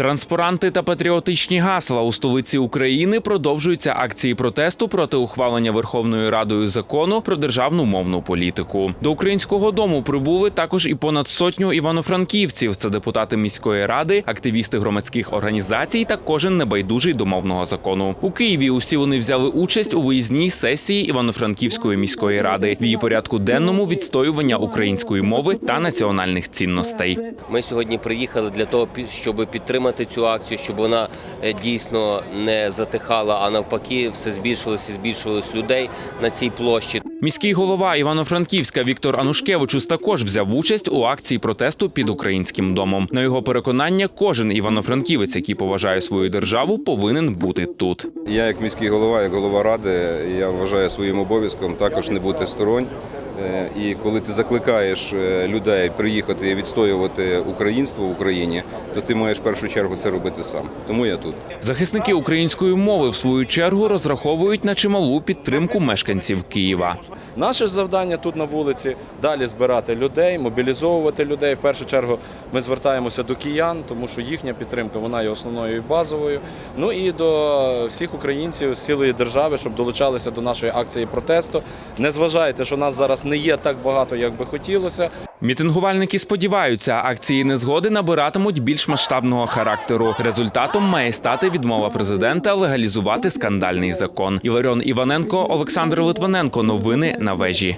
Транспаранти та патріотичні гасла у столиці України продовжуються акції протесту проти ухвалення Верховною Радою закону про державну мовну політику. До українського дому прибули також і понад сотню івано-франківців. Це депутати міської ради, активісти громадських організацій та кожен небайдужий до мовного закону. У Києві усі вони взяли участь у виїзній сесії Івано-Франківської міської ради. В її порядку денному відстоювання української мови та національних цінностей. Ми сьогодні приїхали для того, щоб підтримати цю акцію, щоб вона е, дійсно не затихала, а навпаки, все збільшилось і збільшилось людей на цій площі. Міський голова Івано-Франківська Віктор Анушкевичус також взяв участь у акції протесту під українським домом. На його переконання, кожен івано-франківець, який поважає свою державу, повинен бути тут. Я, як міський голова, як голова ради, я вважаю своїм обов'язком також не бути сторонь. Е, І коли ти закликаєш е, людей приїхати і відстоювати українство в Україні, то ти маєш в першу чергу це робити сам. Тому я тут. Захисники української мови в свою чергу розраховують на чималу підтримку мешканців Києва. Наше завдання тут на вулиці далі збирати людей, мобілізовувати людей. В першу чергу ми звертаємося до киян, тому що їхня підтримка вона є основною і базовою. Ну і до всіх українців з цілої держави, щоб долучалися до нашої акції протесту. Не зважайте, що нас зараз не є так багато, як би хотілося. Мітингувальники сподіваються, акції незгоди набиратимуть більш масштабного характеру. Результатом має стати відмова президента легалізувати скандальний закон. Іларіон Іваненко, Олександр Литвиненко. Новини на вежі.